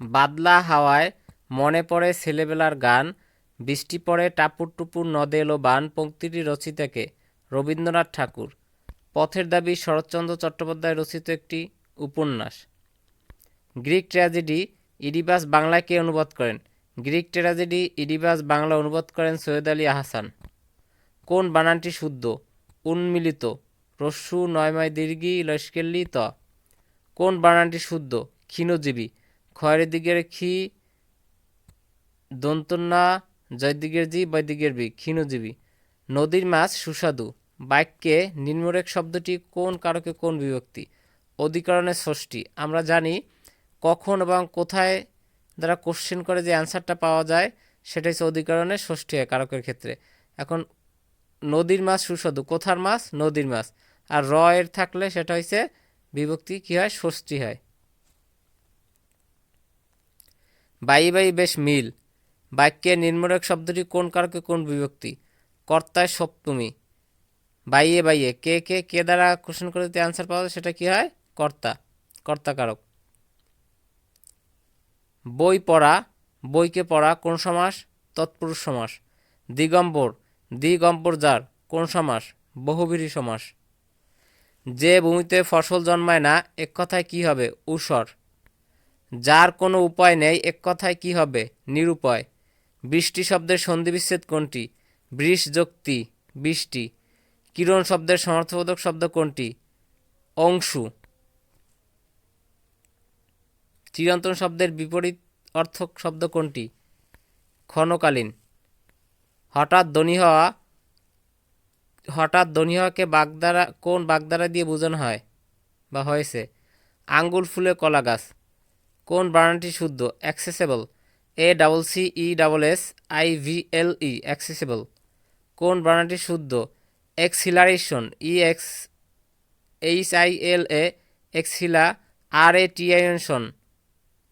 বাদলা হাওয়ায় মনে পড়ে ছেলেবেলার গান, বৃষ্টি পড়ে টাপুর টুপুর নদে এলো বান, পঙ্ক্তিটি রচিতাকে রবীন্দ্রনাথ ঠাকুর। পথের দাবি শরৎচন্দ্র চট্টোপাধ্যায় রচিত একটি উপন্যাস। গ্রিক ট্র্যাজেডি ইডিবাস বাংলায় কে অনুবাদ করেন? গ্রিক ট্র্যাজেডি ইডিবাস বাংলা অনুবাদ করেন সৈয়দ আলী আহসান। কোন বানানটি শুদ্ধ? উন্মিলিত রস্যু নয়ময় দীর্ঘি, লস্কেল্লি, ত। কোন বানানটি শুদ্ধ? ক্ষীণজীবী ক্ষয়ের দিকের ক্ষী দন্তন্না, জয়দিগের জি বৈদিকের বি, ক্ষীণজীবী। নদীর মাছ সুস্বাদু। বাক্যে নিম্নরেখ শব্দটি কোন কারকে কোন বিভক্তি? অধিকরণের ষষ্ঠী। আমরা জানি কখন এবং কোথায় দ্বারা কোশ্চেন করে যে অ্যান্সারটা পাওয়া যায়, সেটা হচ্ছে অধিকরণের ষষ্ঠী হয় কারকের ক্ষেত্রে। এখন নদীর মাছ সুস্বাদু। কোথার মাছ? নদীর মাছ। আর র এর থাকলে সেটা হচ্ছে বিভক্তি কী হয়? ষষ্ঠী হয়। বাই বাই বেশ মিল। বাক্যে নিম্নরেখ শব্দটি কোন কারকে কোন বিভক্তি? কর্তায় সপ্তমী। বাইয়ে বাইয়ে, কে কে কে দ্বারা কোশ্চেন করে যদি অ্যান্সার পাওয়া যায়, সেটা কি হয়? কর্তা। কর্তা কারক। বই পড়া, বইকে পড়া কোন সমাস? তৎপুরুষ সমাস। দিগম্বর দিগম্বর যার, কোন সমাস? বহুবিরী সমাস। যে ভূমিতে ফসল জন্মায় না, এক কথায় কি হবে? ঊষর যার কোনো উপায় নেই, এক কথায় কি হবে? নিরুপায়। বৃষ্টি শব্দের সন্ধিবিচ্ছেদ কোনটি? বৃষ যুক্তি, বৃষ্টি। কিরণ শব্দের সমর্থবোধক শব্দ কোনটি? অংশু। চিরন্তন শব্দের বিপরীত অর্থক শব্দ কোনটি? ক্ষণকালীন। হঠাৎ ধ্বনি হওয়া, হঠাৎ ধ্বনি হওয়াকে বাগদারা কোন বাগদারা দিয়ে বোঝানো হয় বা হয়েছে? আঙ্গুল ফুলে কলা গাছ কোন বানানটি শুদ্ধ? Accessible. A, double C, E, double S, I, V, L, E, accessible. কোন বানানটি শুদ্ধ? Acceleration, E, X, H, I, L, A, axilla, R, A, T আইনশন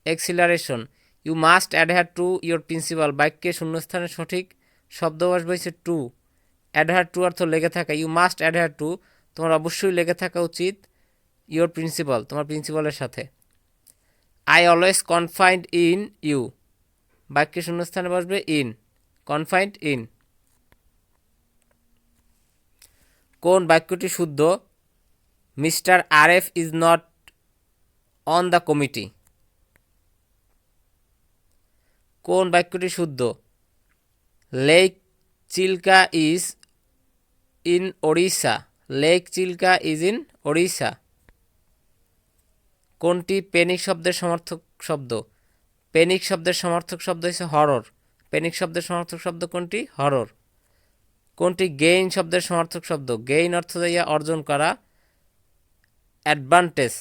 acceleration, you must adhere to your principal. বাক্যে শূন্যস্থানের সঠিক শব্দ বসবে হচ্ছে টু। অ্যাডহার টু অর্থ লেগে থাকা। ইউ মাস্ট অ্যাডহার টু, তোমার অবশ্যই লেগে থাকা উচিত ইয়োর প্রিন্সিপাল, তোমার প্রিন্সিপালের সাথে। I always confined in you বাক্যে শূন্যস্থানে বসবে ইন কনফাইন্ড ইন কোন বাক্যটি শুদ্ধ? Mister R F is not on the committee কোন বাক্যটি শুদ্ধ? Lake Chilka is in Odisha lake Chilka is in Odisha কোনটি পেনিক শব্দের সমর্থক শব্দ? পেনিক শব্দের সমর্থক শব্দ হচ্ছে হরর। পেনিক শব্দের সমর্থক শব্দ কোনটি? হরর। কোনটি গেইন শব্দের সমর্থক শব্দ? গেইন অর্থ যাইয়া অর্জন করা অ্যাডভান্টেজ।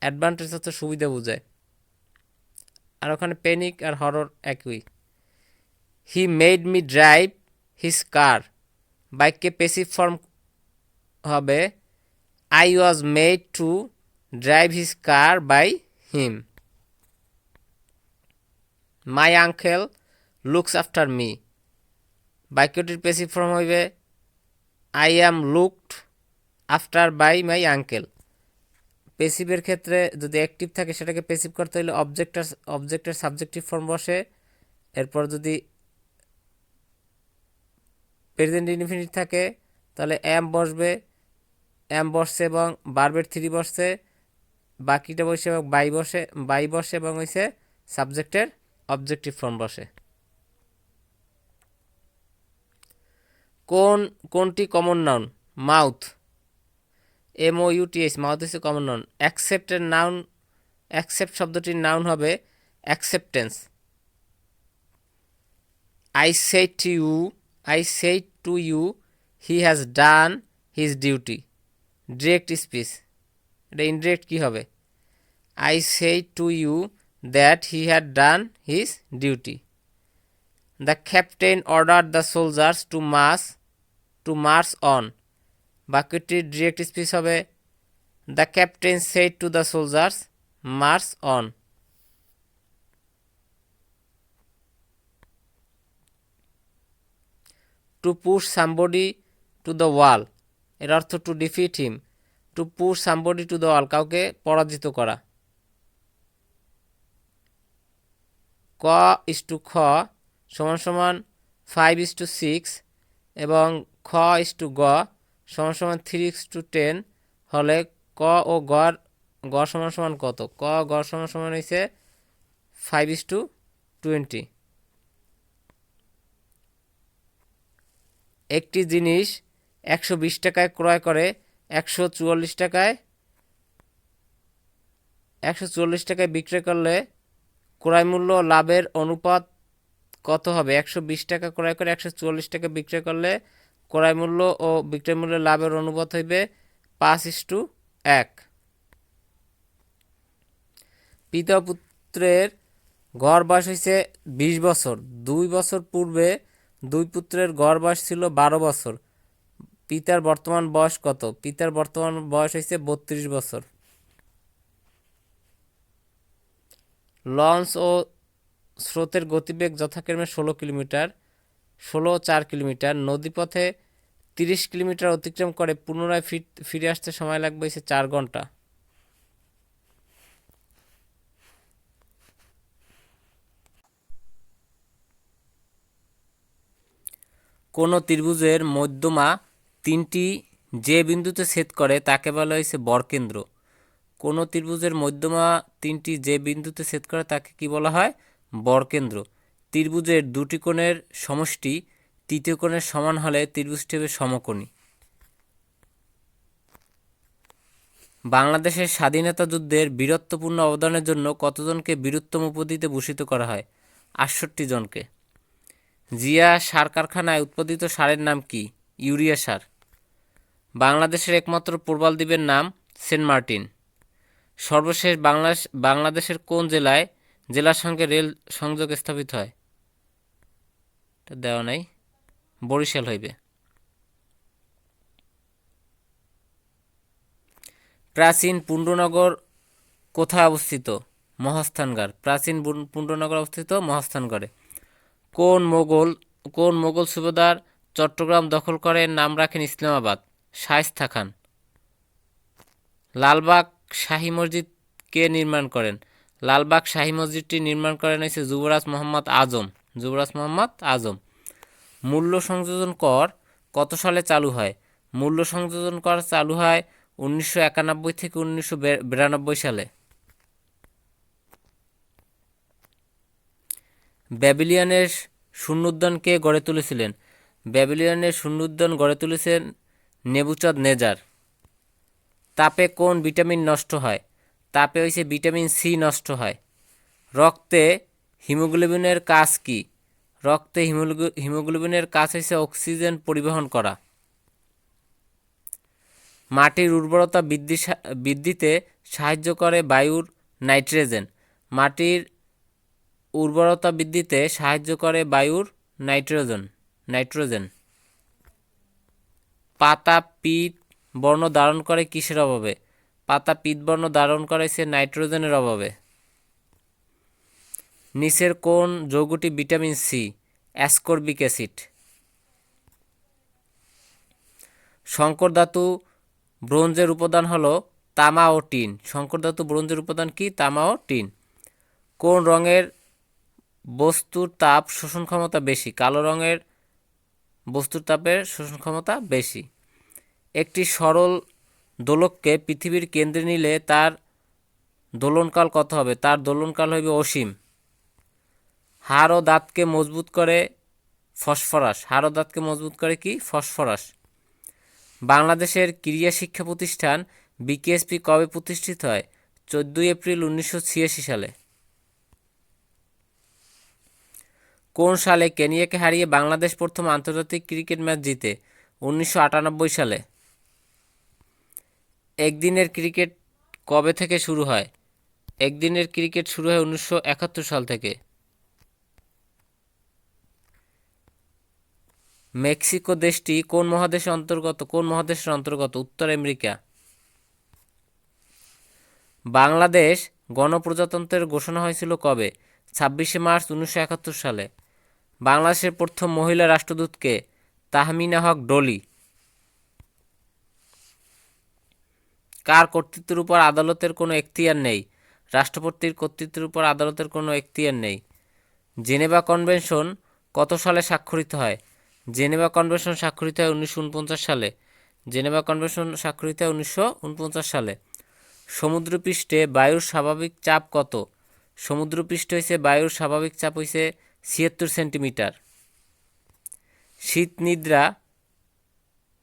অ্যাডভান্টেজ অর্থ সুবিধা বোঝায়। আর ওখানে পেনিক আর হরর একই। He made me drive his car. বাইককে passive form হবে, I was made to drive his car by him my uncle looks after me বাক্যটির পেসিভ ফর্ম হইবে I am looked after by my uncle পেসিভের ক্ষেত্রে যদি active থাকে, সেটাকে passive করতে হলে অবজেক্টার অবজেক্টের সাবজেক্টিভ ফর্ম বসে। এরপর যদি প্রেজেন্ট ইনফিনিট থাকে, তাহলে অ্যাম বসবে। অ্যাম বসছে এবং বারবের থ্রি বসছে। বাকিটা বসে বাই বসে বাই বসে এবং হইছে সাবজেক্টের অবজেক্টিভ ফর্ম বসে। কোন, কোনটি common noun mouth. M O UTS mouth হচ্ছে কমন নাউন অ্যাকসেপ্টের নাউন, অ্যাকসেপ্ট শব্দটির নাউন হবে acceptance. I say to you I say to you he has done his duty direct speech এটা ইনডিরেক্ট কী হবে? I say to you that he had done his duty the captain order the soldiers to mass to march on বাক্যটির direct speech হবে। The captain said to the soldiers march on to push somebody to the wall এর অর্থ to defeat him to push somebody to the wall কাউকে পরাজিত করা। ক is to খ সমান সমান ফাইভ ইস টু সিক্স এবং খ ইস টু গ সমান সমান থ্রি ইস টু টেন হলে ক ও গড় গড় সমান সমান কত? ক গড় সমান সমান হয়েছে ফাইভ ইস টু টোয়েন্টি একটি জিনিস একশো বিশ টাকায় ক্রয় করে একশো চুয়াল্লিশ টাকায়, একশো চুয়াল্লিশ টাকায় বিক্রয় করলে ক্রয় মূল্য লাভের অনুপাত কত হবে? একশো বিশ টাকা ক্রয় করে একশো চুয়াল্লিশ টাকা বিক্রয় করলে ক্রয় মূল্য ও বিক্রয় মূল্যের লাভের অনুপাত হইবে পাঁচ ইস্টু এক। পিতা পুত্রের গড় বয়স হয়েছে বিশ বছর। দুই বছর পূর্বে দুই পুত্রের গড় বয়স ছিল বারো বছর। পিতার বর্তমান বয়স কত? পিতার বর্তমান বয়স হয়েছে বত্রিশ বছর। লঞ্চ ও স্রোতের গতিবেগ যথাক্রমে ষোলো কিলোমিটার, ষোলো চার কিলোমিটার। নদীপথে তিরিশ কিলোমিটার অতিক্রম করে পুনরায় ফির- ফিরে আসতে সময় লাগবে সে চার ঘণ্টা। কোনো ত্রিভুজের মধ্যমা তিনটি যে বিন্দুতে ছেদ করে তাকে বলা হয়েছে বরকেন্দ্র। কোনো ত্রিভুজের মধ্যমা তিনটি যে বিন্দুতে ছেদ করে তাকে কি বলা হয়? বরকেন্দ্র। ত্রিভুজের দুটি কোণের সমষ্টি তৃতীয় কোণের সমান হলে ত্রিভুজটি হবে সমকোণী। বাংলাদেশের স্বাধীনতা যুদ্ধের বীরত্বপূর্ণ অবদানের জন্য কতজনকে বীরুত্তম উপাধিতে ভূষিত করা হয়? আটষট্টি জনকে। জিয়া সার কারখানায় উৎপাদিত সারের নাম কি? ইউরিয়া সার। বাংলাদেশের একমাত্র প্রবাল দ্বীপের নাম সেন্ট মার্টিন। সর্বশেষ বাংলাদেশ, বাংলাদেশের কোন জেলায় জেলার সঙ্গে রেল সংযোগ স্থাপিত হয়? দেওয়া নাই। বরিশাল হইবে। প্রাচীন পুণ্ডনগর কোথায় অবস্থিত? মহাস্থানগড় প্রাচীন পুণ্ডনগর অবস্থিত মহাস্থানগড়ে কোন মোগল কোন মোগল সুবেদার চট্টগ্রাম দখল করে নাম রাখেন ইসলামাবাদ? শায়েস্তা খান। লালবাগ শাহী মসজিদ কে নির্মাণ করেন। লালবাগ শাহী মসজিদটি নির্মাণ করেন হয়েছে যুবরাজ মোহাম্মদ আজম। যুবরাজ মোহাম্মদ আজম। মূল্য সংযোজন কর কত সালে চালু হয়? মূল্য সংযোজন কর চালু হয় উনিশশো একানব্বই থেকে উনিশশো বিরানব্বই সালে। ব্যাবিলিয়ানের শূন্যোদ্যান কে গড়ে তুলেছিলেন। ব্যাবিলিয়ানের শূন্যোদ্যান গড়ে তুলেছেন নেবুচাঁদ নেজার। তাপে কোন ভিটামিন নষ্ট হয়? তাপে হইছে ভিটামিন সি নষ্ট হয়। রক্তে হিমোগ্লোবিনের কাজ কি? রক্তে হিমোগ্লো- হিমোগ্লোবিনের কাজ হইছে অক্সিজেন পরিবহন করা। মাটির উর্বরতা বৃদ্ধি বৃদ্ধিতে সাহায্য করে বায়ুর নাইট্রোজেন। মাটির উর্বরতা বৃদ্ধিতে সাহায্য করে বায়ুর নাইট্রোজেন নাইট্রোজেন। পাতা পিত বর্ণ ধারণ করে কিসের অভাবে? পাতা পিত বর্ণ ধারণ করেছে নাইট্রোজেনের অভাবে। নিচের কোন যৌগটি ভিটামিন সি, অ্যাসকর্বিক অ্যাসিড। শঙ্কর ধাতু ব্রোঞ্জের উপাদান হলো তামা ও টিন। শঙ্কর ধাতু ব্রোঞ্জের উপাদান কি? তামা ও টিন। কোন রঙের বস্তুর তাপ শোষণ ক্ষমতা বেশি? কালো রঙের বস্তুর তাপের শোষণ ক্ষমতা বেশি। একটি সরল দোলককে পৃথিবীর কেন্দ্রে নিলে তার দোলনকাল কত হবে? তার দোলনকাল হবে অসীম। হাড় ও দাঁতকে মজবুত করে ফসফরাস। হাড় ও দাঁতকে মজবুত করে কি? ফসফরাস। বাংলাদেশের ক্রীড়া শিক্ষা প্রতিষ্ঠান বিকেএসপি কবে প্রতিষ্ঠিত হয়? চোদ্দোই এপ্রিল উনিশশো ছিয়াশি সালে। কোন সালে কেনিয়াকে হারিয়ে বাংলাদেশ প্রথম আন্তর্জাতিক ক্রিকেট ম্যাচ জিতে? উনিশশো আটানব্বই সালে। একদিনের ক্রিকেট কবে থেকে শুরু হয়? একদিনের ক্রিকেট শুরু হয় উনিশশো একাত্তর সাল থেকে। মেক্সিকো দেশটি কোন মহাদেশের অন্তর্গত, কোন মহাদেশের অন্তর্গত? উত্তর আমেরিকা। বাংলাদেশ গণপ্রজাতন্ত্রের ঘোষণা হয়েছিল কবে? ছাব্বিশে মার্চ উনিশশো একাত্তর সালে। বাংলাদেশের প্রথম মহিলা রাষ্ট্রদূতকে তাহমিনা হক ডলি। কার কর্তৃত্বের উপর আদালতের কোনো এখতিয়ার নেই? রাষ্ট্রপতির কর্তৃত্বের উপর আদালতের কোনো এখতিয়ার নেই। জেনেভা কনভেনশন কত সালে স্বাক্ষরিত হয়? জেনেভা কনভেনশন স্বাক্ষরিত হয় উনিশশো উনপঞ্চাশ সালে। জেনেভা কনভেনশন স্বাক্ষরিত হয় উনিশশো উনপঞ্চাশ সালে। সমুদ্রপৃষ্ঠে বায়ুর স্বাভাবিক চাপ কত? সমুদ্রপৃষ্ঠ হয়েছে বায়ুর স্বাভাবিক চাপ হয়েছে ছিয়াত্তর সেন্টিমিটার। শীত নিদ্রা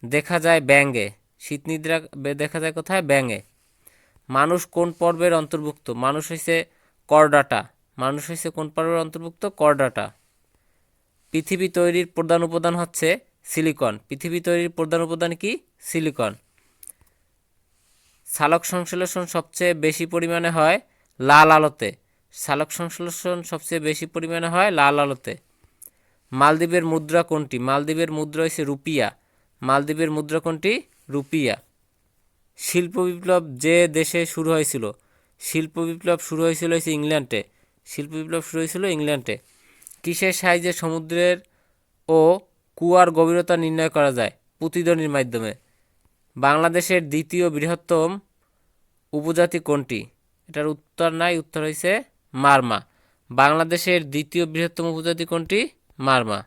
দেখা যায় ব্যাঙে শীত নিদ্রা দেখা যায় কোথায়? ব্যাঙে। মানুষ কোন পর্বের অন্তর্ভুক্ত? মানুষ হয়েছে করডাটা। মানুষ হয়েছে কোন পর্বের অন্তর্ভুক্ত? করডাটা। পৃথিবী তৈরির প্রধান উপাদান হচ্ছে সিলিকন। পৃথিবী তৈরির প্রধান উপাদান কি? সিলিকন। সালোক সংশ্লেষণ সবচেয়ে বেশি পরিমাণে হয় লাল আলোতে। সালোক সংশ্লেষণ সবচেয়ে বেশি পরিমাণে হয় লাল আলোতে। মালদ্বীপের মুদ্রা কোনটি? মালদ্বীপের মুদ্রা হচ্ছে রুপিয়া। মালদ্বীপের মুদ্রা কোনটি? রুপিয়া। শিল্প বিপ্লব যে দেশে শুরু হয়েছিল, শিল্প বিপ্লব শুরু হয়েছিল ইংল্যান্ডে। শিল্প বিপ্লব শুরু হয়েছিল ইংল্যান্ডে। কিসের সাহায্যে সমুদ্রের ও কুয়ার গভীরতা নির্ণয় করা যায়? প্রতিধ্বনির মাধ্যমে। বাংলাদেশের দ্বিতীয় বৃহত্তম উপজাতি কোনটি? এটার উত্তর নাই, উত্তর হয়েছে মারমা। বাংলাদেশের দ্বিতীয় বৃহত্তম উপজাতি কোনটি? মারমা।